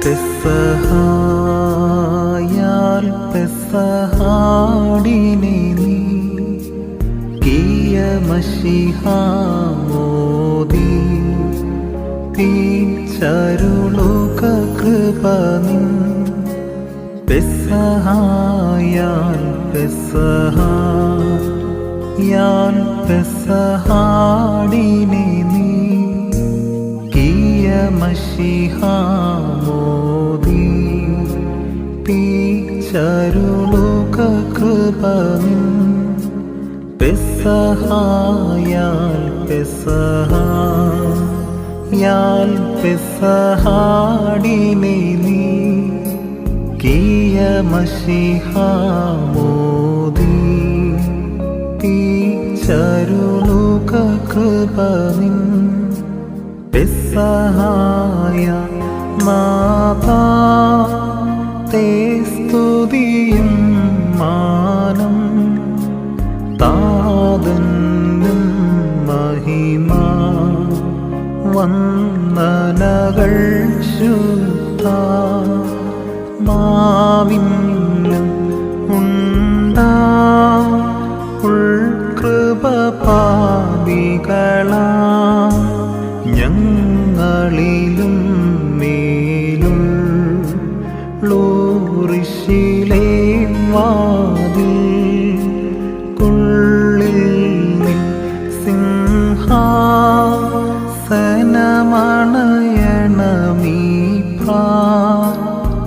പെസഹായാൽ പെസഹാടിനെ നീ കിയമഷിഹാമോദി തീച്ചരുളുക കൃപ നിൻ പെസഹായാൽ പെസഹായാൽ പെസഹാടിനെ നീ കിയമഷിഹാമോദി തീച്ചരുളുക കൃപ നിൻ പെസഹായാൽ പെസഹായാൽ പെസഹാടിനെ നീ കിയമഷിഹാമോദി തീച്ചരുളുക കൃപ നിൻ പെസഹായ നാഥാ തേ സ്തുതിയും മാനം താതന്നും മഹിമ വന്ദനകൾ ശുദ്ധ മാവിന്നും ഉണ്ടാ ഉൾകൃപ പാപികൾ ഫ്ലോറിഷിലെ വാതിൽ കുള്ളിൽ സിംഹാസനമണയണമീ പ്രാർത്ഥനമശിഹാസ്തു